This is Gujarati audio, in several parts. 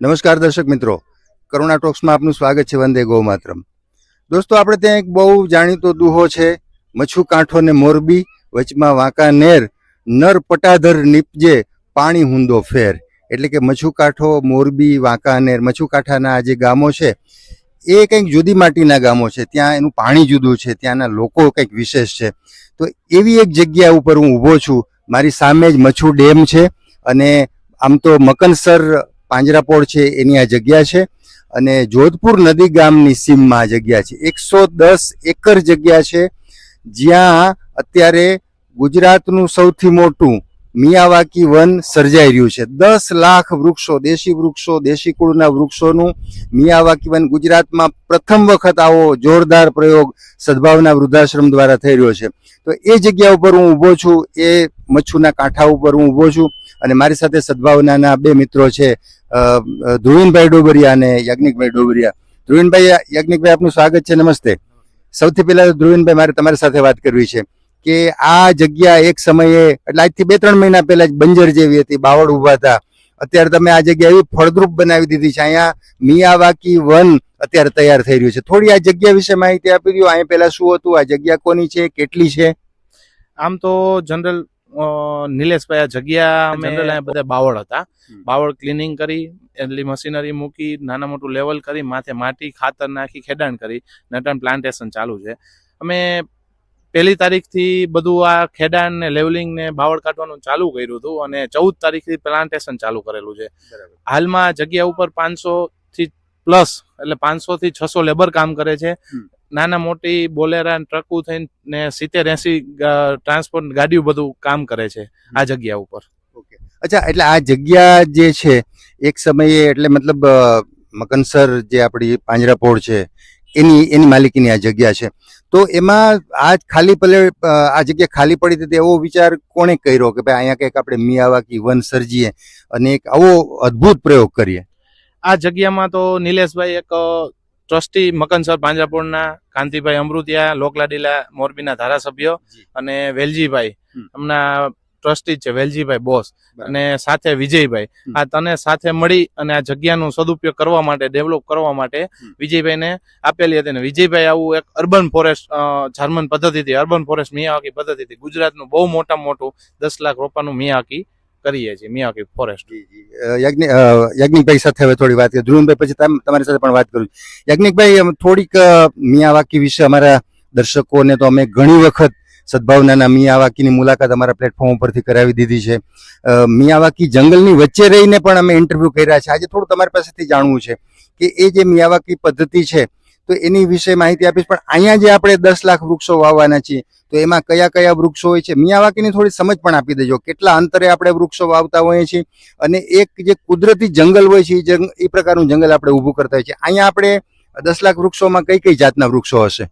નમસ્કાર દર્શક મિત્રો. કરુણા ટોક્સમાં આપનું સ્વાગત છે વંદે ગૌ માતરમ દોસ્તો, આપણે ત્યાં એક બહુ જાણીતો દુહો છે, મચ્છુ કાંઠો ને મોરબી, વચમાં વાંકાનેર નર પટાધર નીપજે પાણી હુંદો ફેર. એટલે કે મચ્છુ કાંઠો, મોરબી વાંકાનેર મચ્છુ કાંઠાના જે ગામો છે, એ કંઈક જુદી માટીના ગામો છે. ત્યાં એનું પાણી જુદું છે, ત્યાંના લોકો કંઈક વિશેષ છે. તો એવી એક જગ્યા ઉપર હું ઊભો છું. મારી સામે જ મચ્છુ ડેમ છે અને આમ તો મકનસર પાંજરાપોળ છે, એની આ જગ્યા છે અને જોધપુર નદી ગામની સીમમાં આ જગ્યા છે. એકસો દસ એકર જગ્યા છે. જ્યાં અત્યારે ગુજરાતનું સૌથી મોટું મિયાવાકી વન સર્જાઈ રહ્યું છે. દસ લાખ વૃક્ષો, દેશી વૃક્ષો, દેશી કુળના વૃક્ષોનું મિયાવાકી વન ગુજરાતમાં પ્રથમ વખત આવો જોરદાર પ્રયોગ સદભાવના વૃદ્ધાશ્રમ દ્વારા થઈ રહ્યો છે. તો એ જગ્યા ઉપર હું ઊભો છું, એ મચ્છુના કાંઠા ઉપર હું ઊભો છું અને મારી સાથે સદભાવનાના બે મિત્રો છે ધ્રુવીનભાઈ ડોબરિયા અને યજ્ઞિકભાઈ ડોબરિયા. ધ્રુવીનભાઈ, યજ્ઞિકભાઈ આપનું સ્વાગત છે, નમસ્તે. સૌથી પહેલા ધ્રુવીનભાઈ, મારે તમારી સાથે વાત કરવી છે. કે આ જગ્યા એક સમયે એટલે આજથી બે ત્રણ મહિના પહેલા જ બંજર જેવી હતી બાવળ ઊભા હતા. અત્યારે તમે આ જગ્યા એવી ફળદ્રુપ બનાવી દીધી છે. અહીંયા મિયાવાકી વન અત્યારે તૈયાર થઈ રહ્યું છે. થોડી આ જગ્યા વિશે માહિતી આપી દો અહીંયા પહેલા શું હતું આ જગ્યા કોની છે કેટલી છે? આમ તો જનરલ નિલેશભાઈ આ જગ્યા અમે- જનરલ અહીંયા બધા બાવળ હતા. બાવળ ક્લિનિંગ કરી એટલી મશીનરી મૂકી નાના મોટું લેવલ કરી માથે માટી ખાતર નાખી ખેડાણ કરી નટન પ્લાન્ટેશન ચાલુ છે. અમે પહેલી તારીખથી બધું આ ખેડાણ ને લેવલિંગ ને બાવળ કાઢવાનું ચાલુ કર્યું હતું અને ચૌદ તારીખથી પ્લાન્ટેશન ચાલુ કરેલું છે. હાલમાં જગ્યા ઉપર પાંચસો થી પ્લસ એટલે પાંચસો થી છસો લેબર કામ કરે છે. નાના મોટી બોલેરા ટ્રકો થઈને સિત્તેર એસી ટ્રાન્સપોર્ટ ગાડીઓ બધું કામ કરે છે આ જગ્યા ઉપર. અચ્છા એટલે આ જગ્યા જે છે એક સમયે એટલે મતલબ મકનસર જે આપણી પાંજરાપોળ છે એની એની માલિકીની આ જગ્યા છે. તો એમાં આ ખાલી પલે આ જગ્યા ખાલી પડી હતી એવો વિચાર કોણે કર્યો કે ભાઈ અહીંયા કંઈક આપણે મિયાવાકી વન સર્જીએ અને એક આવો અદ્ભુત પ્રયોગ કરીએ? આ જગ્યામાં તો નિલેશભાઈ એક ટ્રસ્ટી મકનસર પાંજરાપોળના કાંતિભાઈ અમૃતિયા લોકલાડીલા મોરબીના ધારાસભ્યો અને વેલજીભાઈ. એમના ટ્રસ્ટી છે વેલજીભાઈ બોસ અને સાથે વિજયભાઈ. આ તને સાથે મળી અને આ જગ્યાનો સદુપયોગ કરવા માટે ડેવલપ કરવા માટે. વિજયભાઈને આપેલી હતી અને વિજયભાઈ આવું એક અર્બન ફોરેસ્ટ જર્મન પદ્ધતિથી અર્બન ફોરેસ્ટ મિયાવાકી પદ્ધતિથી ગુજરાતનું બહુ મોટા મોટું દસ લાખ રોપાનું મિયાવાકી કરીએ છીએ મિયાકી ફોરેસ્ટ યજ્ઞિકભાઈ સાથે હવે થોડી વાત કરી ધ્રુવનભાઈ પછી તમ- તમારી સાથે પણ વાત કરું. યજ્ઞિકભાઈ થોડીક મિયાવાકી વિશે અમારા દર્શકોને તો અમે ઘણી વખત સદભાવનાના મિયાવાકીની મુલાકાત અમારા પ્લેટફોર્મ ઉપરથી કરાવી દીધી છે. મિયાવાકી જંગલની વચ્ચે રહીને પણ અમે ઇન્ટરવ્યૂ કર્યા છે. આજે થોડું તમારી પાસેથી જાણવું છે કે એ જે મિયાવાકી પદ્ધતિ છે, તો એની વિશે માહિતી આપીશ. પણ અહીંયા જે આપણે દસ લાખ વૃક્ષો વાવવાના છીએ, તો એમાં કયા કયા વૃક્ષો હોય છે મિયાવાકીની થોડી સમજ પણ આપી દેજો. કેટલા અંતરે આપણે વૃક્ષો વાવતા હોઈએ છીએ અને એક જે કુદરતી જંગલ હોય છે, એ પ્રકારનું જંગલ આપણે ઊભું કરતા હોય છે અહીંયા આપણે દસ લાખ વૃક્ષોમાં કઈ કઈ જાતના વૃક્ષો હશે?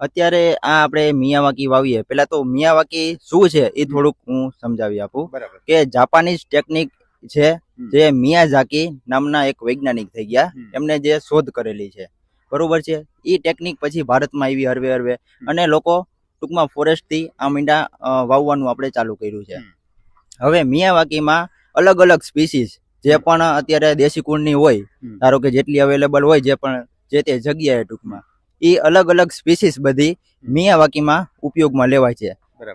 અત્યારે આ આપણે મિયાવાકી વાવીએ. પેલા તો મિયાવાકી શું છે એ થોડુંક હું સમજાવી આપું. કે જાપાનીઝ ટેકનિક છે. જે મિયાઝાકી નામના એક વૈજ્ઞાનિક થઈ ગયા. એમને જે શોધ કરેલી છે. બરોબર છે? એ ટેકનિક પછી ભારતમાં આવી હરવે હરવે. અને લોકો ટૂંકમાં ફોરેસ્ટથી થી આ મીંડા વાવવાનું આપણે ચાલુ કર્યું છે. હવે મિયાવાકીમાં અલગ અલગ સ્પીસીસ જે પણ અત્યારે દેશી કુળની હોય ધારો કે જેટલી અવેલેબલ હોય જે પણ જે તે જગ્યાએ ટૂંકમાં. એ અલગ અલગ સ્પીસીસ બધી મિયાવાકીમાં ઉપયોગમાં લેવાય છે.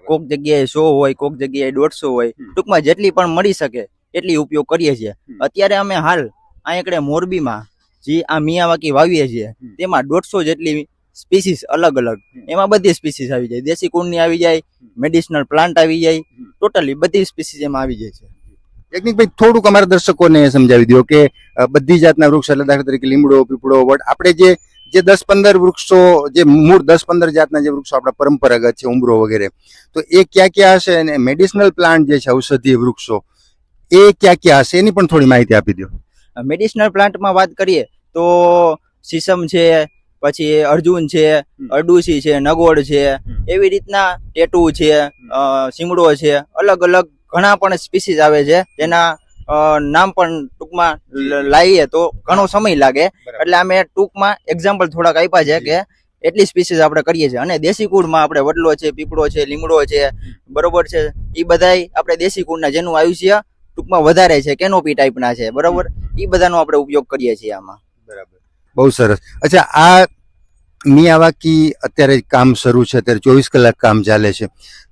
કોક જગ્યાએ સો હોય કોક જગ્યાએ દોઢસો હોય ટૂંકમાં જેટલી પણ મળી શકે એટલી ઉપયોગ કરીએ છીએ. અત્યારે અમે હાલ આ મોરબીમાં જે આ મિયાવાકી વાવીએ છીએ તેમાં દોઢસો જેટલી સ્પીસીસ અલગ અલગ. એમાં બધી સ્પીસીસ આવી જાય. દેશી કુળની આવી જાય મેડિસિનલ પ્લાન્ટ આવી જાય ટોટલી બધી સ્પીસીસ એમાં આવી જાય છે. યજ્ઞિકભાઈ થોડુંક અમારા દર્શકોને સમજાવી દો કે બધી જાતના વૃક્ષ એટલે દાખલા તરીકે લીમડો પીપળો વડ આપણે જે જે દસ પંદર વૃક્ષો જે મૂળ દસ પંદર જાતના જે વૃક્ષો આપણા પરંપરાગત છે ઉમરો વગેરે તો એ ક્યાં ક્યાં હશે? અને મેડિસિનલ પ્લાન્ટ જે છે ઔષધીય વૃક્ષો એ ક્યાં ક્યાં હશે? એની પણ થોડી માહિતી આપી દો. મેડિસિનલ પ્લાન્ટમાં વાત કરીએ તો સીસમ છે પછી અર્જુન છે અરડુસી છે નગોડ છે એવી રીતના ટેટુ છે સીમડો છે અલગ અલગ ઘણા પણ સ્પીસીસ આવે છે જેના નામ પણ ટૂંકમાં લ- લાવીએ તો ઘણો સમય લાગે. એટલે અમે ટૂંકમાં એક્ઝામ્પલ થોડાક આપ્યા છે કે એટલી સ્પીસીસ આપણે કરીએ છીએ. અને દેશી કુળમાં આપણે વડલો છે પીપળો છે લીમડો છે બરોબર છે એ બધાય આપણે દેશી કુળના જેનું આયુષ્ય ટૂંકમાં વધારે છે કેનોપી ટાઈપના છે બરોબર? એ બધાનો આપણે ઉપયોગ કરીએ છીએ આમાં. બરાબર. બહુ સરસ. અચ્છા આ મિયાવાકી અત્યારે કામ શરૂ છે અત્યારે ચોવીસ કલાક કામ ચાલે છે.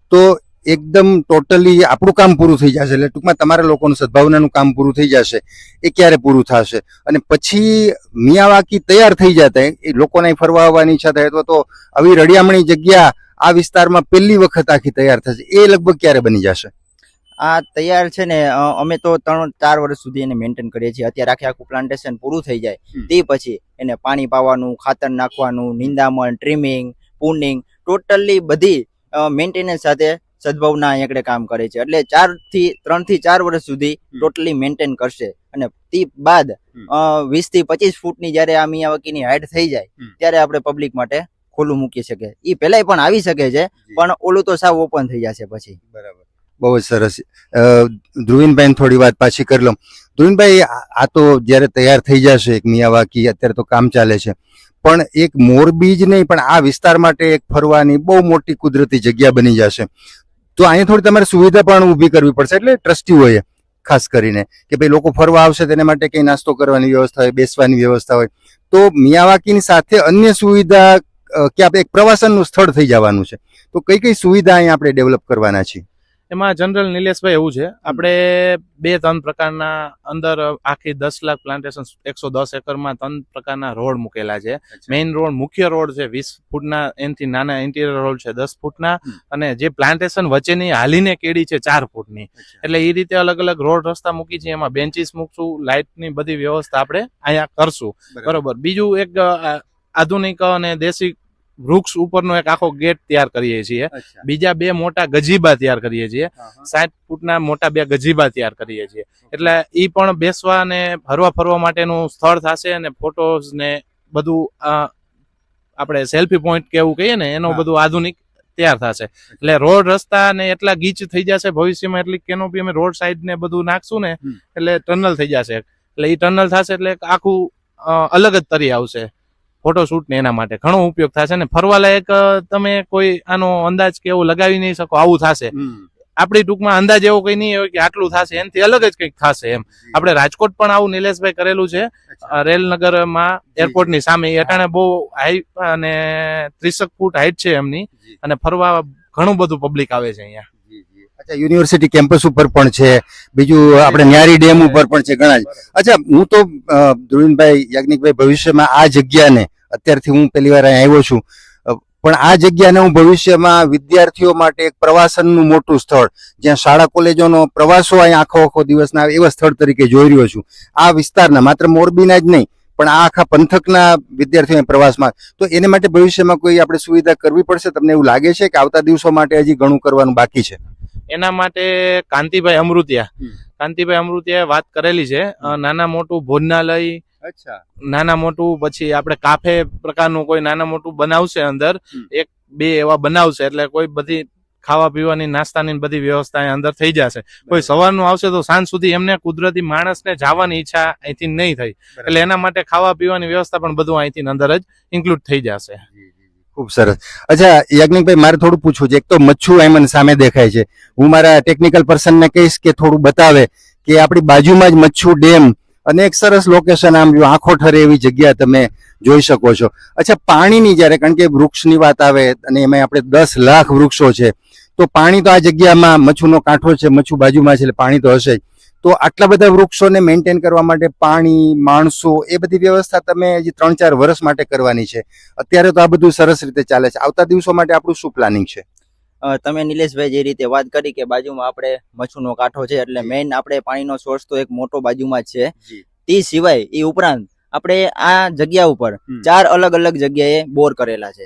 તો એકદમ ટોટલી આપણું કામ પૂરું થઈ જશે. એટલે ટૂંકમાં તમારા લોકોનું સદભાવનાનું કામ પૂરું થઈ જશે. એ ક્યારે પૂરું થશે? અને પછી મિયાવાકી તૈયાર થઈ જતા એ લોકોને ફરવા આવવાની ઈચ્છા થાય અથવા તો આવી રડિયામણી જગ્યા આ વિસ્તારમાં પહેલી વખત આખી તૈયાર થશે. એ લગભગ ક્યારે બની જશે? આ તૈયાર છે ને અમે તો ત્રણ ચાર વર્ષ સુધી એને મેન્ટેન કરીએ છીએ. અત્યારે આખે આખું પ્લાન્ટેશન પૂરું થઈ જાય. તે પછી એને પાણી પાવાનું ખાતર નાખવાનું નિંદામણ ટ્રીમિંગ પૂનિંગ ટોટલી બધી મેન્ટેનન્સ સાથે સદભાવના અહીં કામ કરે છે. એટલે ચારથી ત્રણથી ચાર વર્ષ સુધી ટોટલી મેન્ટેન કરશે. અને તે બાદ. વીસથી પચીસ ફૂટની જયારે આ મિયાવાકીની હાઈટ થઈ જાય ત્યારે આપણે પબ્લિક માટે ખુલ્લું મૂકી શકે એ પહેલાય પણ આવી શકે છે પણ ઓલું તો સાવ ઓપન થઈ જશે પછી. બરાબર. બહુ જ સરસ. અ, ધ્રુવીનભાઈ થોડી વાત પાછી કરી લઉં. ધ્રુવીનભાઈ આ આ તો જ્યારે તૈયાર થઈ જશે એક મિયાવાકી અત્યારે તો કામ ચાલે છે. પણ એક મોરબી જ નહીં પણ આ વિસ્તાર માટે એક ફરવાની બહુ મોટી કુદરતી જગ્યા બની જશે. તો અહીંયા થોડી તમારે સુવિધા પણ ઊભી કરવી પડશે એટલે ટ્રસ્ટીઓએ ખાસ કરીને કે ભાઈ લોકો ફરવા આવશે તેના માટે કંઈ નાસ્તો કરવાની વ્યવસ્થા હોય, બેસવાની વ્યવસ્થા હોય. તો મિયાવાકીની સાથે અન્ય સુવિધા કે આપણે એક પ્રવાસનનું સ્થળ થઈ જવાનું છે. તો કઈ કઈ સુવિધા અહીંયા આપણે ડેવલપ કરવાના છીએ? એમાં જનરલ નિલેશભાઈ એવું છે. આપણે બે ત્રણ પ્રકારના અંદર આખી દસ લાખ પ્લાન્ટેશન એકસો દસ એકરમાં ત્રણ પ્રકારના રોડ મૂકેલા છે. મેઇન રોડ મુખ્ય રોડ છે વીસ ફૂટના એનથી નાના ઇન્ટિરિયર રોડ છે દસ ફૂટના. અને જે પ્લાન્ટેશન વચ્ચેની હાલીને કેડી છે ચાર ફૂટની. એટલે એ રીતે અલગ અલગ રોડ રસ્તા મૂકી છે એમાં બેન્ચીસ મૂકશું લાઇટની બધી વ્યવસ્થા આપણે અહીંયા કરશું. બરોબર. બીજું એક આધુનિક અને દેશી વૃક્ષ ઉપરનો એક આખો ગેટ તૈયાર કરીએ છીએ. બીજા બે મોટા ગજીબા તૈયાર કરીએ છીએ. સાઠ ફૂટના મોટા બે ગજીબા તૈયાર કરીએ છીએ. એટલે એ પણ બેસવા અને હરવા ફરવા માટેનું સ્થળ થશે અને ફોટોઝ ને બધું આપણે સેલ્ફી પોઈન્ટ કે એવું કહીએ ને એનો બધું આધુનિક તૈયાર થશે. એટલે રોડ રસ્તા ને એટલા ગીચ થઈ જશે ભવિષ્યમાં એટલી કેનોપી અમે રોડ સાઈડ ને બધું નાખશું ને એટલે ટનલ થઈ જશે. એટલે એ ટનલ થશે એટલે એક આખું અલગ જ તરી આવશે. ફોટોશૂટ ને એના માટે ઘણો ઉપયોગ થશે ને ફરવા લાયક તમે કોઈ આનો અંદાજ કે એવું લગાવી નહીં શકો આવું થશે. આપણી ટૂંકમાં અંદાજ એવો કઈ નહીં હોય કે આટલું થશે એનાથી અલગ જ કંઈક થશે એમ. આપણે રાજકોટ પણ આવું નિલેશભાઈ કરેલું છે. રેલનગરમાં એરપોર્ટની સામે અટાણે બહુ હાઈ અને ત્રીસક ફૂટ હાઈટ છે એમની. અને ફરવા ઘણું બધું પબ્લિક આવે છે અહીંયા. અચ્છા યુનિવર્સિટી કેમ્પસ ઉપર પણ છે બીજું આપણે ન્યારી ડેમ ઉપર પણ છે ઘણા જ. અચ્છા હું તો ધ્રુવીનભાઈ યાજ્ઞિકભાઈ ભવિષ્યમાં આ જગ્યાને અત્યારથી હું પહેલી વાર અહીંયા આવ્યો છું પણ આ જગ્યાને હું ભવિષ્યમાં વિદ્યાર્થીઓ માટે એક પ્રવાસનનું મોટું સ્થળ જ્યાં શાળા કોલેજોનો પ્રવાસો અહીંયા આખો આખો દિવસના આવે એવા સ્થળ તરીકે જોઈ રહ્યો છું. આ વિસ્તારના માત્ર મોરબીના જ નહીં પણ આ આખા પંથકના વિદ્યાર્થીઓ પ્રવાસમાં તો એને માટે ભવિષ્યમાં કોઈ આપણે સુવિધા કરવી પડશે? તમને એવું લાગે છે કે આવતા દિવસો માટે હજી ઘણું કરવાનું બાકી છે? એના માટે કાંતિભાઈ અમૃતિયા. કાંતિભાઈ અમૃતિયા વાત કરેલી છે. નાના મોટું ભોજનાલય અચ્છા. નાના મોટું પછી આપણે કાફે પ્રકારનું કોઈ નાના મોટું બનાવશે અંદર એક બે એવા બનાવશે. એટલે કોઈ બધી ખાવા પીવાની નાસ્તાની બધી વ્યવસ્થા અંદર થઈ જશે. કોઈ સવારનું આવશે તો સાંજ સુધી એમને કુદરતી માણસને જવાની ઈચ્છા અહીંથી નહીં થઈ. એટલે એના માટે ખાવા પીવાની વ્યવસ્થા પણ બધું અહીંથી અંદર જ ઇન્ક્લુડ થઈ જશે. ખૂબ સરસ. અચ્છા, યાજ્ઞિકભાઈ, મારે થોડું પૂછવું છે. એક તો મચ્છુ એમન મને સામે દેખાય છે. હું મારા ટેકનિકલ પર્સનને કહીશ કે થોડું બતાવે કે આપણી બાજુમાં જ મચ્છુ ડેમ અને એક સરસ લોકેશન આમ જો આંખો ઠરે એવી જગ્યા તમે જોઈ શકો છો. અચ્છા, પાણીની જ્યારે, કારણ કે વૃક્ષની વાત આવે અને એમાં આપણે દસ લાખ વૃક્ષો છે, તો પાણી તો આ જગ્યામાં મચ્છુનો કાંઠો છે, મચ્છુ બાજુમાં છે એટલે પાણી તો હશે જ. તો આટલા બધા વૃક્ષોને મેન્ટેન કરવા માટે પાણી માણસો એ બધી વ્યવસ્થા તમે હજી ત્રણ ચાર વર્ષ માટે કરવાની છે. અત્યારે તો આ બધું સરસ રીતે ચાલે છે. આવતા દિવસો માટે આપણું શું પ્લાનિંગ છે? તમે નિલેશભાઈ જે રીતે વાત કરી કે બાજુમાં આપણે મચ્છુનો કાંઠો છે એટલે મેઇન આપણે પાણીનો સોર્સ તો એક મોટો બાજુમાં જ છે. તે સિવાય એ ઉપરાંત આપણે આ જગ્યા ઉપર ચાર અલગ અલગ જગ્યાએ બોર કરેલા છે.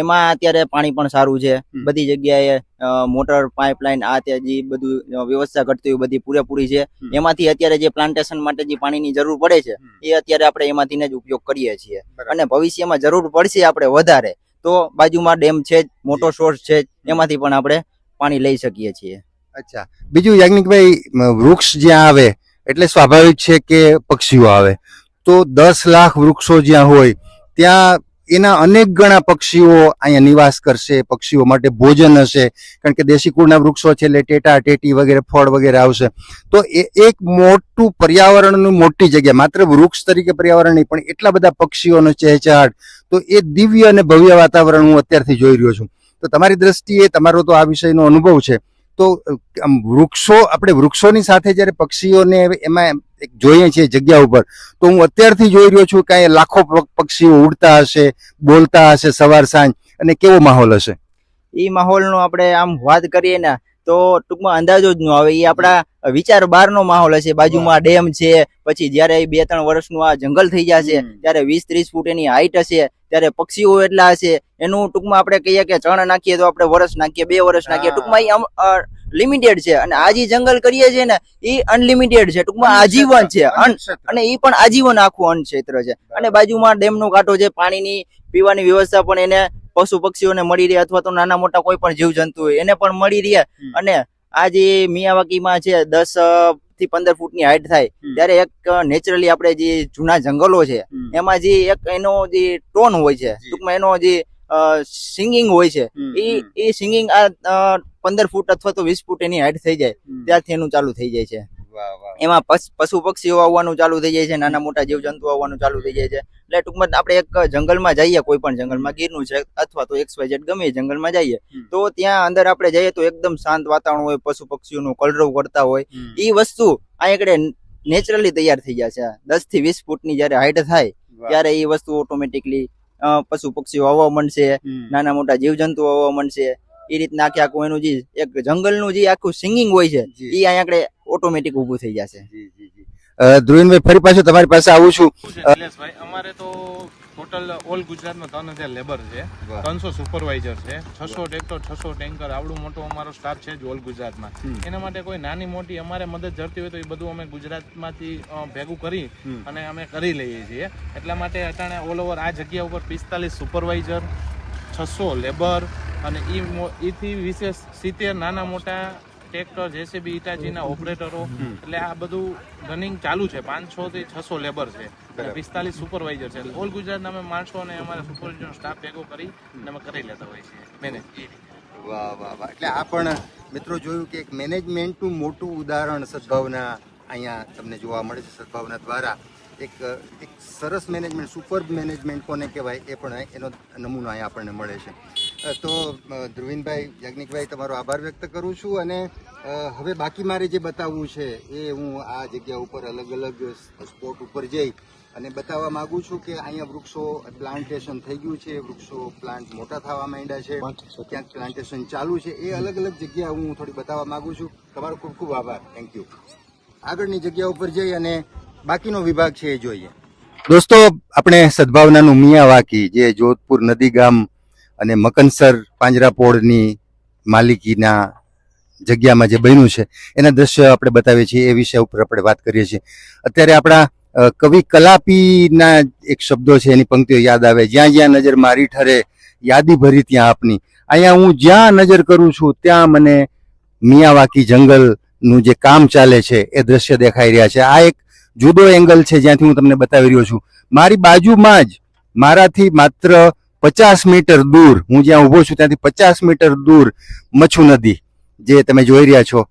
એમાં અત્યારે પાણી પણ સારું છે. બધી જગ્યાએ મોટર પાઇપલાઇન આ તે જે બધું વ્યવસ્થા ઘટતી હોય બધી પૂરેપૂરી છે. એમાંથી અત્યારે જે પ્લાન્ટેશન માટે જે પાણીની જરૂર પડે છે એ અત્યારે આપણે એમાંથી જ ઉપયોગ કરીએ છીએ. અને ભવિષ્યમાં જરૂર પડશે આપણે વધારે તો બાજુમાં ડેમ છે જ મોટો સોર્સ છે જ એમાંથી પણ આપણે પાણી લઈ શકીએ છીએ. અચ્છા. બીજું યાજ્ઞિકભાઈ વૃક્ષ જ્યાં આવે એટલે સ્વાભાવિક છે કે પક્ષીઓ આવે. તો દસ લાખ વૃક્ષો જ્યાં હોય ત્યાં એના અનેક ગણા પક્ષીઓ અહીંયા નિવાસ કરશે, પક્ષીઓ માટે ભોજન હશે, કારણ કે દેશી કુળના વૃક્ષો છે એટલે ટેટા, ટેટી વગેરે, ફળ વગેરે આવશે. તો એ એક મોટું પર્યાવરણનું મોટી જગ્યા, માત્ર વૃક્ષ તરીકે પર્યાવરણ નહીં, પણ એટલા બધા પક્ષીઓનો ચહેચહાટ તો એ દિવ્ય અને ભવ્ય વાતાવરણ હું અત્યારથી જોઈ રહ્યો છું. તો તમારી દ્રષ્ટિએ તમારો તો આ વિષયનો અનુભવ છે. તો વૃક્ષો, આપણે વૃક્ષોની સાથે જ્યારે પક્ષીઓને એમાં જોઈએ છીએ જગ્યા ઉપર. તો હું અત્યારથી જોઈ રહ્યો છું કાંઈ લાખો પક્ષીઓ ઉડતા હશે, બોલતા હશે સવાર સાંજ, અને કેવો માહોલ હશે? એ માહોલનો આપણે આમ વાત કરીએ ને, તો ટૂંકમાં અંદાજો જ ન આવે. એ આપણા વિચાર બહારનો માહોલ હશે બાજુમાં ડેમ છે પછી જ્યારે બે ત્રણ વર્ષનું આ જંગલ થઈ જશે. ત્યારે વીસ ત્રીસ ફૂટ એની હાઈટ હશે ત્યારે પક્ષીઓ એટલા હશે એનું ટૂંકમાં આપણે કહીએ કે ચણ નાખીએ તો આપણે વર્ષ નાખીએ બે વર્ષ નાખીએ ટૂંકમાં લિમિટેડ છે. અને આ જે જંગલ કરીએ છીએ ને એ અનલિમિટેડ છે. ટૂંકમાં આજીવન છે અન અને એ પણ આજીવન આખું અન્ન ક્ષેત્ર છે અને બાજુમાં ડેમનો કાંઠો છે પાણીની પીવાની વ્યવસ્થા પણ એને પશુ પક્ષીઓને મળી રહે અથવા તો નાના મોટા કોઈ પણ જીવજંતુ હોય એને પણ મળી રહે. અને આ જે મિયાવાકીમાં છે દસથી પંદર ફૂટની હાઈટ થાય ત્યારે એક નેચરલી આપણે જે જૂના જંગલો છે એમાં જે એક એનો જે ટોન હોય છે ટૂંકમાં એનો જે સિંગિંગ હોય છે એ એ સિંગિંગ આ પંદર ફૂટ અથવા તો વીસ ફૂટ એની હાઈટ થઈ જાય ત્યારથી એનું ચાલુ થઈ જાય છે. એમાં પશ- પક્ષીઓ આવવાનું ચાલુ થઈ જાય છે નાના મોટા જીવજંતુ આવવાનું ચાલુ થઈ જાય છે. એટલે ટૂંકમાં આપણે એક જંગલમાં જઈએ કોઈ પણ જંગલમાં ગીરનું છે અથવા તો એક્સ વાય ઝેડ ગમે જંગલમાં જઈએ તો ત્યાં અંદર આપણે જઈએ તો એકદમ શાંત વાતાવરણ હોય પશુ પક્ષીઓનું કલરવ કરતા હોય. એ વસ્તુ એકડે નેચરલી તૈયાર થઈ જાય છે. દસથી વીસ ફૂટની જયારે હાઈટ થાય ત્યારે એ વસ્તુ ઓટોમેટિકલી પશુ પક્ષીઓ આવવા માંડશે નાના મોટા જીવજંતુ આવવા માંડશે. એ રીતના આખે આખું એનું જે એક જંગલનું જે આખું સિંગિંગ હોય છે એ અહીંયા ઓટોમેટિક ઊભું થઈ જશે. ધ્રુવીનભાઈ ફરી પાછું તમારી પાસે આવું છું. નિલેશભાઈ અમારે તો ટોટલ ઓલ ગુજરાતમાં ત્રણ હજાર લેબર છે. ત્રણસો સુપરવાઇઝર છે. છસો ટ્રેક્ટર છસો ટેન્કર આવડું મોટો અમારો સ્ટાફ છે જ ઓલ ગુજરાતમાં. એના માટે કોઈ નાની મોટી અમારે મદદ જડતી હોય તો એ બધું અમે ગુજરાતમાંથી ભેગું કરી અને અમે કરી લઈએ છીએ. એટલા માટે અટાણે ઓલ ઓવર આ જગ્યા ઉપર પિસ્તાલીસ સુપરવાઇઝર છસો લેબર અને એથી વિશેષ સિત્તેર નાના મોટા ટ્રેક્ટર જેસીબી ઇટાચીના ઓપરેટરો. એટલે આ બધું રનિંગ ચાલુ છે. પાંચસો થી છસો લેબર છે. પિસ્તાલીસ સુપરવાઇઝર છે. ઓલ ગુજરાતના અમે માણસો અને અમારા સુપરવાઇઝર સ્ટાફ ભેગો કરી અને અમે કરી લેતા હોઈએ છીએ. મેનેજ વાહ વાહ વાહ. એટલે આ પણ મિત્રો જોયું કે એક મેનેજમેન્ટનું મોટું ઉદાહરણ સદભાવના અહીંયા તમને જોવા મળે છે સદભાવના દ્વારા. એક એક સરસ મેનેજમેન્ટ સુપર મેનેજમેન્ટ કોને કહેવાય એ પણ એનો નમૂનો અહીંયા આપણને મળે છે. તો ધ્રુવીનભાઈ, યાજ્ઞિકભાઈ, તમારો આભાર વ્યક્ત કરું છું અને હવે બાકી મારે જે બતાવવું છે એ હું આ જગ્યા ઉપર અલગ અલગ સ્પોટ ઉપર જઈ અને બતાવવા માંગુ છું કે અહીંયા વૃક્ષો પ્લાન્ટેશન થઈ ગયું છે, વૃક્ષો પ્લાન્ટ મોટા થવા માંડ્યા છે, ક્યાંક પ્લાન્ટેશન ચાલુ છે, એ અલગ અલગ જગ્યા હું થોડી બતાવવા માંગુ છું. તમારો ખૂબ ખૂબ આભાર. થેન્ક યુ આગળની જગ્યા ઉપર જઈ અને બાકીનો વિભાગ છે એ જોઈએ. દોસ્તો, આપણે સદભાવનાનું મિયાવાકી, જે જોધપુર નદી ગામ અને મકનસર પાંજરાપોળની માલિકીના જગ્યામાં જે બન્યું છે, એના દ્રશ્ય આપણે બતાવીએ છીએ, એ વિષય ઉપર આપણે વાત કરીએ છીએ. અત્યારે આપણા કવિ કલાપીના એક શબ્દો છે, એની પંક્તિઓ યાદ આવે. જ્યાં જ્યાં નજર મારી ઠરે, યાદી ભરી ત્યાં આપની. અહીંયા હું જ્યાં નજર કરું છું, ત્યાં મને મિયાવાકી જંગલનું જે કામ ચાલે છે, એ દ્રશ્ય દેખાઈ રહ્યા છે. આ એક જુદો એંગલ છે, જ્યાંથી હું તમને બતાવી રહ્યો છું. મારી બાજુમાં જ, મારાથી માત્ર પચાસ મીટર દૂર, હું જ્યાં ઊભો છું ત્યાંથી પચાસ મીટર દૂર મચ્છુ નદી, જે તમે જોઈ રહ્યા છો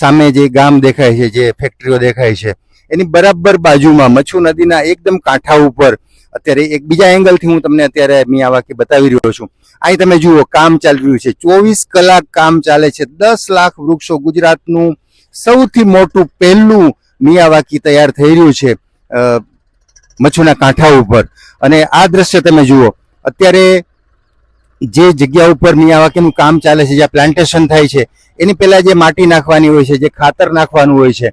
સામે જે ગામ દેખાય છે, જે ફેક્ટરીઓ દેખાય છે, એની બરાબર બાજુમાં મચ્છુ નદીના એકદમ કાંઠા ઉપર, અત્યારે એક બીજા એંગલથી હું તમને અત્યારે મિયાવાકી બતાવી રહ્યો છું. અહીં તમે જુઓ, કામ ચાલી રહ્યું છે, ચોવીસ કલાક કામ ચાલે છે, દસ લાખ વૃક્ષો ગુજરાતનું સૌથી મોટું પહેલું મિયાવાકી તૈયાર થઈ રહ્યું છે મચ્છુના કાંઠા ઉપર. અને આ દ્રશ્ય તમે જુઓ અત્યારે જે જગ્યા ઉપર મિયાવાકીનું કામ ચાલે છે જ્યાં પ્લાન્ટેશન થાય છે, એની પહેલાં જે માટી નાખવાની હોય છે, જે ખાતર નાખવાનું હોય છે,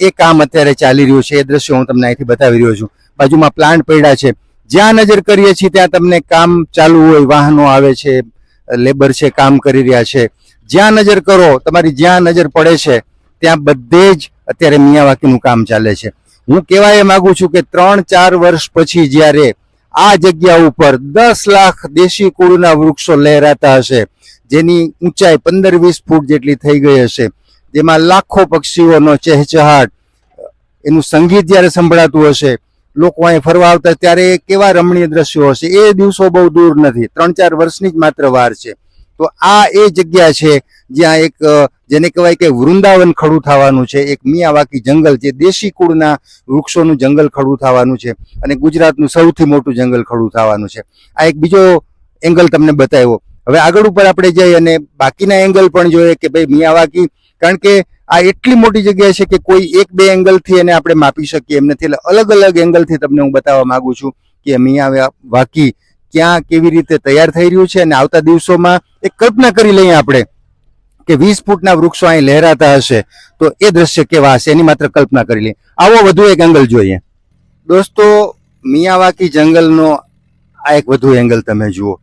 એ કામ અત્યારે ચાલી રહ્યું છે. એ દ્રશ્ય હું તમને અહીંથી બતાવી રહ્યો છું. બાજુમાં પ્લાન્ટ પડ્યા છે. જ્યાં નજર કરીએ છીએ ત્યાં તમને કામ ચાલુ હોય, વાહનો આવે છે લેબર છે, કામ કરી રહ્યા છે. જ્યાં નજર કરો, તમારી જ્યાં નજર પડે છે, ત્યાં બધે જ અત્યારે મિયાવાકીનું કામ ચાલે છે. હું કહેવા એ માગું છું કે ત્રણ ચાર વર્ષ પછી જ્યારે આ જગ્યા ઉપર દસ લાખ દેશી કુળના વૃક્ષો લહેરાતા હશે. જેની ઊંચાઈ પંદર વીસ ફૂટ જેટલી થઈ ગઈ હશે. જેમાં લાખો પક્ષીઓનો ચહેચહાટ, એનું સંગીત જ્યારે સંભળાતું હશે, લોકો અહીં ફરવા આવતા ત્યારે કેવા રમણીય દ્રશ્યો હશે? એ દિવસો બહુ દૂર નથી. ત્રણ ચાર વર્ષની જ માત્ર વાર છે. તો આ એ જગ્યા છે જ્યાં એક જેને કહેવાય કે વૃંદાવન ખડું થવાનું છે. એક મિયાવાકી જંગલ જે દેશી કુળના વૃક્ષોનું જંગલ ખડું થવાનું છે અને ગુજરાતનું સૌથી મોટું જંગલ ખડું થવાનું છે. આ એક બીજો એંગલ તમને બતાવ્યો. હવે આગળ ઉપર આપણે જઈએ અને બાકીના એંગલ પણ જોઈએ કે ભાઈ મિયાવાકી, કારણ કે આ એટલી મોટી જગ્યા છે કે કોઈ એક બે એંગલથી એને આપણે માપી શકીએ એમ નથી. એટલે અલગ અલગ એંગલથી તમને હું બતાવવા માંગુ છું કે મિયા વાકી ક્યાં કેવી રીતે તૈયાર થઈ રહ્યું છે અને આવતા દિવસોમાં એક કલ્પના કરી લઈએ આપણે કે વીસ ફૂટના વૃક્ષો અહીં લહેરાતા હશે. તો એ દ્રશ્ય કેવા હશે? એની માત્ર કલ્પના કરી લઈએ. આવો વધુ એક એંગલ જોઈએ. દોસ્તો, મિયાવાકી જંગલનો આ એક વધુ એંગલ તમે જુઓ.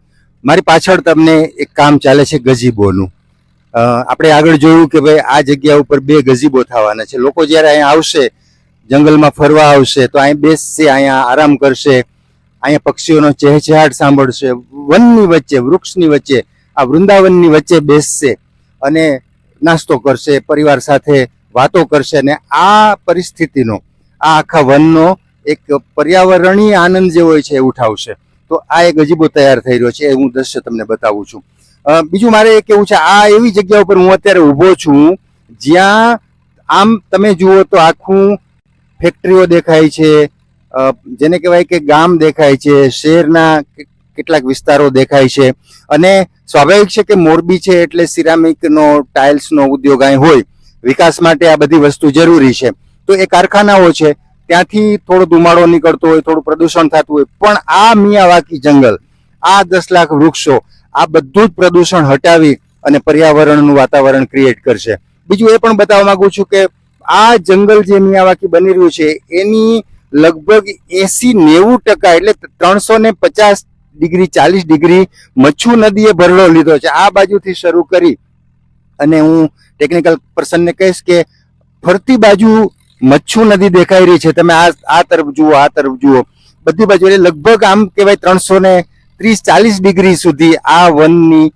મારી પાછળ તમને એક કામ ચાલે છે ગજીબોનું. આપણે આગળ જોયું કે ભાઈ આ જગ્યા ઉપર બે ગજીબો થવાના છે. લોકો જ્યારે અહીંયા આવશે, જંગલમાં ફરવા આવશે, તો અહીં બેસશે, અહીંયા આરામ કરશે. અહીંયા પક્ષીઓનો ચહેચહાટ સાંભળશે, વનની વચ્ચે, વૃક્ષની વચ્ચે, આ વૃંદાવનની વચ્ચે બેસશે અને નાસ્તો કરશે, પરિવાર સાથે વાતો કરશે અને આ પરિસ્થિતિનો, આ આખા વનનો એક પર્યાવરણીય આનંદ જે હોય છે એ ઉઠાવશે. તો આ એક અજીબો તૈયાર થઈ રહ્યો છે, એ હું દ્રશ્ય તમને બતાવું છું. બીજું મારે એ કેવું છે, આ એવી જગ્યા ઉપર હું અત્યારે ઊભો છું, જ્યાં આમ તમે જુઓ તો આખું ફેક્ટરીઓ દેખાય છે જેને કહેવાય કે ગામ દેખાય છે, શહેરના કેટલાક વિસ્તારો દેખાય છે. અને સ્વાભાવિક છે કે મોરબી છે એટલે સિરામિકનો, ટાઇલ્સનો ઉદ્યોગ અહીં હોય. વિકાસ માટે આ બધી વસ્તુ જરૂરી છે. તો એ કારખાનાઓ છે, ત્યાંથી થોડો ધુમાડો નીકળતો હોય, થોડું પ્રદૂષણ થતું હોય, પણ આ મિયાવાકી જંગલ, આ દસ લાખ વૃક્ષો, આ બધું જ પ્રદૂષણ હટાવી અને પર્યાવરણનું વાતાવરણ ક્રિએટ કરશે. બીજું એ પણ બતાવવા માંગુ છું કે આ જંગલ જે મિયાવાકી બની રહ્યું છે, એની લગભગ એસી નેવું ટકા એટલે ત્રણસો ને પચાસ ડિગ્રી, ચાલીસ ડિગ્રી મચ્છુ નદીએ ભરડો લીધો છે. આ બાજુથી શરૂ કરી અને હું ટેકનિકલ પર્સનને કહીશ કે ફરતી બાજુ મચ્છુ નદી દેખાઈ રહી છે. તમે આ આ તરફ જુઓ, આ તરફ જુઓ. બધી બાજુ એટલે લગભગ આમ કહેવાય ત્રણસો ને ત્રીસ, ચાલીસ ડિગ્રી સુધી આ વનની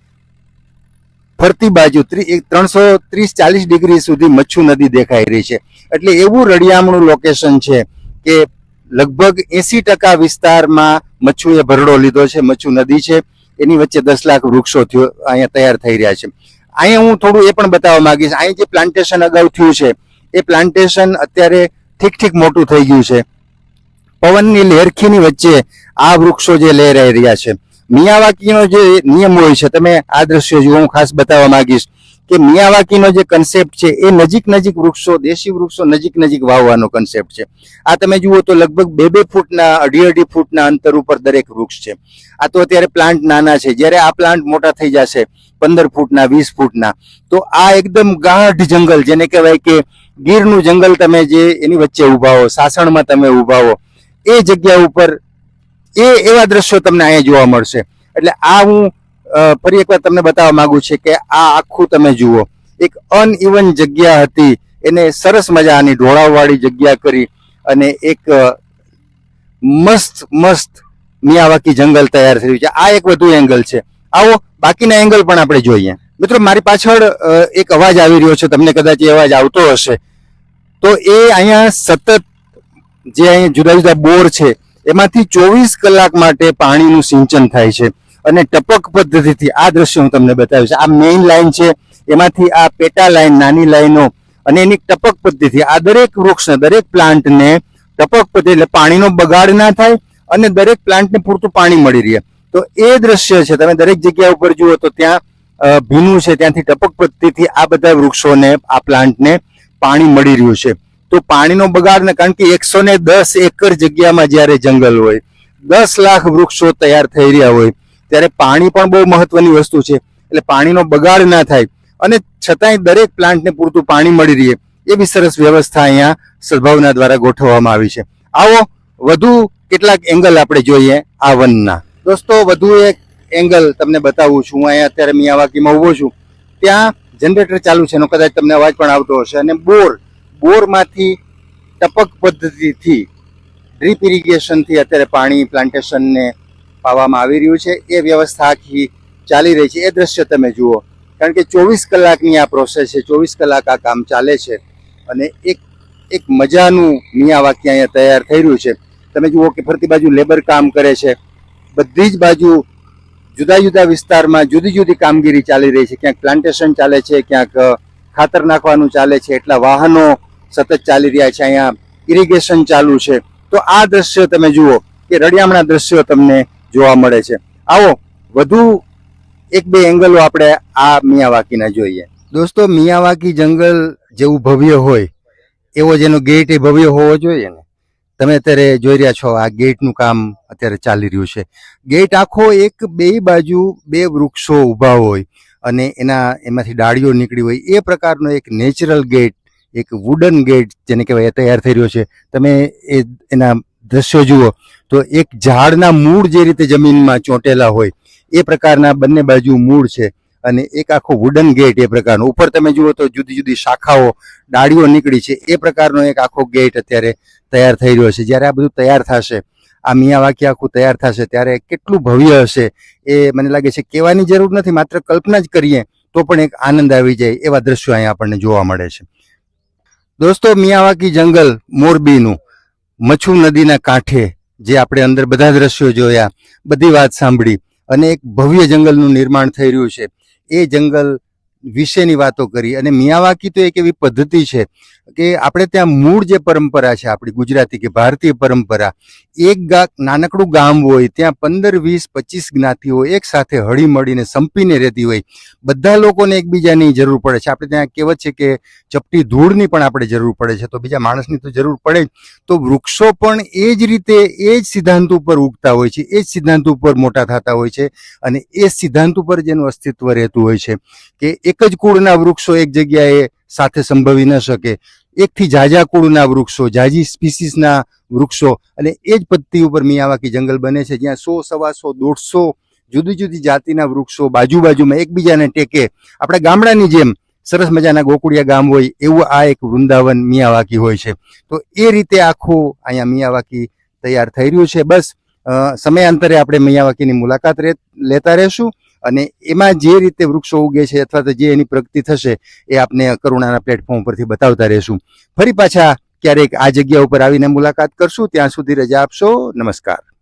ફરતી બાજુ ત્રણસો ત્રીસ, ચાલીસ ડિગ્રી સુધી મચ્છુ નદી દેખાઈ રહી છે. એટલે એવું રળિયામણું લોકેશન છે. કે લગભગ એસી ટકા વિસ્તારમાં મચ્છુએ ભરડો લીધો છે, મચ્છુ નદી છે, એની વચ્ચે દસ લાખ વૃક્ષો થયો, અહીંયા તૈયાર થઈ રહ્યા છે. અહીંયા હું થોડું એ પણ બતાવવા માંગીશ, અહીં જે પ્લાન્ટેશન અગાઉ થયું છે, એ પ્લાન્ટેશન અત્યારે ઠીક ઠીક મોટું થઈ ગયું છે. પવનની લહેરખીની વચ્ચે આ વૃક્ષો જે લહેરાઈ રહ્યા છે. મિયાવાકીનો જે નિયમ હોય છે, તમે આ દ્રશ્ય જો હું ખાસ બતાવવા માંગીશ. કે મિયાવાકીનો જે કન્સેપ્ટ છે, એ નજીક નજીક વૃક્ષો, દેશી વૃક્ષો નજીક નજીક વાવવાનો કન્સેપ્ટ છે. આ તમે જુઓ તો લગભગ બે બે ફૂટના, અઢી અઢી ફૂટના અંતર ઉપર દરેક વૃક્ષ છે. આ તો અત્યારે પ્લાન્ટ નાના છે. જ્યારે આ પ્લાન્ટ મોટા થઈ જશે, પંદર ફૂટના, વીસ ફૂટના, તો આ એકદમ ગાઢ જંગલ, જેને કહેવાય કે ગીરનું જંગલ તમે જે એની વચ્ચે ઊભા હો, સાસણમાં તમે ઊભા હો, એ જગ્યા ઉપર એ એવા દ્રશ્યો તમને અહીંયા જોવા મળશે. એટલે આ હું ફરી એકવાર તમને બતાવવા માંગુ છે કે આ આખું તમે જુઓ. એક અનઇવન જગ્યા હતી. એને સરસ મજાની ઢોળાવવાળી જગ્યા કરી અને એક મસ્ત મસ્ત મિયાવાકી જંગલ તૈયાર થયું છે. આ એક વધુ એંગલ છે. આવો, બાકીના એંગલ પણ આપણે જોઈએ. મિત્રો, મારી પાછળ એક અવાજ આવી રહ્યો છે. તમને કદાચ એ અવાજ આવતો હશે. તો એ અહીંયા સતત જે અહીંયા જુદા જુદા બોર છે, એમાંથી ચોવીસ કલાક માટે પાણીનું સિંચન થાય છે. અને ટપક પદ્ધતિથી આ દ્રશ્ય હું તમને બતાવીશ. આ મેઇન લાઇન છે. એમાંથી આ પેટા લાઇન નાની લાઈનો અને એની ટપક પદ્ધતિ. આ દરેક વૃક્ષને, દરેક પ્લાન્ટને ટપક પદ્ધતિ એટલે પાણીનો બગાડ ના થાય અને દરેક પ્લાન્ટને પૂરતું પાણી મળી રહે. તો એ દ્રશ્ય છે. તમે દરેક જગ્યા ઉપર જુઓ તો ત્યાં ભીનું છે. ત્યાંથી ટપક પદ્ધતિથી આ બધા વૃક્ષોને, આ પ્લાન્ટને પાણી મળી રહ્યું છે. તો પાણીનો બગાડ ને, કારણ કે એકસો દસ એકર જગ્યામાં જ્યારે જંગલ હોય, દસ લાખ વૃક્ષો તૈયાર થઈ રહ્યા હોય ત્યારે પાણી પણ બહુ મહત્વની વસ્તુ છે. એટલે પાણીનો બગાડ ના થાય. અને છતાંય દરેક પ્લાન્ટને પૂરતું પાણી મળી રહે. એવી સરસ વ્યવસ્થા અહીંયા સદભાવના દ્વારા ગોઠવવામાં આવી છે. આવો વધુ કેટલાક એંગલ આપણે જોઈએ આ વનના. દોસ્તો, વધુ એક એંગલ તમને બતાવું છું. હું અહીંયા અત્યારે મિયાવાકીમાં ઊભો છું. ત્યાં જનરેટર ચાલુ છે. એનો કદાચ તમને અવાજ પણ આવતો હશે. અને બોર, બોરમાંથી ટપક પદ્ધતિથી ડ્રીપ ઇરિગેશનથી અત્યારે પાણી પ્લાન્ટેશનને પાવામાં આવી રહ્યું છે. એ વ્યવસ્થા આખી ચાલી રહી છે. એ દ્રશ્ય તમે જુઓ. કારણ કે ચોવીસ કલાકની આ પ્રોસેસ છે. ચોવીસ કલાક આ કામ ચાલે છે. અને એક એક મજાનું મિયાવાક્ય અહીંયા તૈયાર થઈ રહ્યું છે. તમે જુઓ કે ફરતી બાજુ લેબર કામ કરે છે. બધી જ બાજુ જુદા જુદા વિસ્તારમાં જુદી જુદી કામગીરી ચાલી રહી છે. ક્યાંક પ્લાન્ટેશન ચાલે છે, ક્યાંક ખાતર નાખવાનું ચાલે છે. એટલા વાહનો સતત ચાલી રહ્યા છે. અહીંયા ઇરિગેશન ચાલુ છે. તો આ દ્રશ્ય તમે જુઓ કે રળિયામણા દ્રશ્યો તમને જોવા મળે છે. આવો, વધુ એક બે એંગલો આપણે આ મિયાવાકીના જોઈએ. દોસ્તો, મિયાવાકી જંગલ જેવું ભવ્ય હોય, એવો જેનો ગેટ એ ભવ્ય હોવો જોઈએ ને? તમે અત્યારે જોઈ રહ્યા છો, આ ગેટનું કામ અત્યારે ચાલી રહ્યું છે. ગેટ આખો એક બે બાજુ બે વૃક્ષો ઊભા હોય અને એના, એમાંથી ડાળીઓ નીકળી હોય, એ પ્રકારનો એક નેચરલ ગેટ એક વુડન ગેટ જેને કહેવાય તૈયાર થઈ રહ્યો છે. તમે એ, એના દ્રશ્યો જુઓ. તો એક ઝાડના મૂળ જે રીતે જમીનમાં ચોંટેલા હોય, એ પ્રકારના બંને બાજુ મૂળ છે અને એક આખો વુડન ગેટ એ પ્રકારનો. ઉપર તમે જુઓ તો જુદી જુદી શાખાઓ, ડાળીઓ નીકળી છે. એ પ્રકારનો એક આખો ગેટ અત્યારે તૈયાર થઈ રહ્યો છે. જ્યારે આ બધું તૈયાર થશે, આ મિયાવાકી આખું તૈયાર થશે, ત્યારે કેટલું ભવ્ય હશે એ મને લાગે છે. કહેવાની જરૂર નથી, માત્ર કલ્પના જ કરીએ તો પણ એક આનંદ આવી જાય એવા દ્રશ્યો અહીંયા આપણને જોવા મળે છે. દોસ્તો, મિયાવાકી જંગલ મોરબીનું, મચ્છુ નદીના કાંઠે જે આપણે અંદર બધા દ્રશ્યો જોયા, બધી વાત સાંભળી અને એક ભવ્ય જંગલનું નિર્માણ થઈ રહ્યું છે. એ જંગલ વિશેની વાતો કરી અને મિયાવાકી તો એક એવી પદ્ધતિ છે કે આપણે ત્યાં મૂળ જે પરંપરા છે આપણી ગુજરાતી કે ભારતીય પરંપરા, એક ગા, નાનકડું ગામ હોય, ત્યાં પંદર, વીસ, પચીસ જ્ઞાતિઓ એક સાથે હળી મળીને સંપીને રહેતી હોય. બધા લોકોને એકબીજાની જરૂર પડે છે. આપણે ત્યાં કહેવત છે કે ચપટી ધૂળની પણ આપણે જરૂર પડે છે. તો બીજા માણસની તો જરૂર પડે જ. તો વૃક્ષો પણ એ જ રીતે, એ જ સિદ્ધાંત ઉપર ઉગતા હોય છે. એ જ સિદ્ધાંત ઉપર મોટા થતા હોય છે અને એ સિદ્ધાંત ઉપર જેનું અસ્તિત્વ રહેતું હોય છે. કે એક જ કુળના વૃક્ષો એક જગ્યાએ સાથે સંભવી ન શકે. એકથી ઝાઝા કુળના વૃક્ષો ઝાઝી સ્પીસીસના વૃક્ષો અને એ જ પદ્ધતિ ઉપર મિયાવાકી જંગલ બને છે, જ્યાં સો સવાસો દોઢસો જુદી જુદી જાતિના વૃક્ષો બાજુ બાજુમાં એકબીજાને ટેકે. આપણા ગામડાની જેમ સરસ મજાના ગોકુળિયા ગામ હોય એવું આ એક વૃંદાવન મિયાવાકી હોય છે. તો એ રીતે આખું અહીંયા મિયાવાકી તૈયાર થઈ રહ્યું છે. બસ સમયાંતરે આપણે મિયાવાકીની મુલાકાત લેતા રહેશું. અને એમાં જે રીતે વૃક્ષો ઉગે છે અથવા તો જે એની પ્રગતિ થશે એ આપને કરુણાના પ્લેટફોર્મ પરથી બતાવતા રહેશું. ફરી પાછા ક્યારેક આ જગ્યા ઉપર આવીને મુલાકાત કરશું. ત્યાં સુધી રજા આપશો. નમસ્કાર.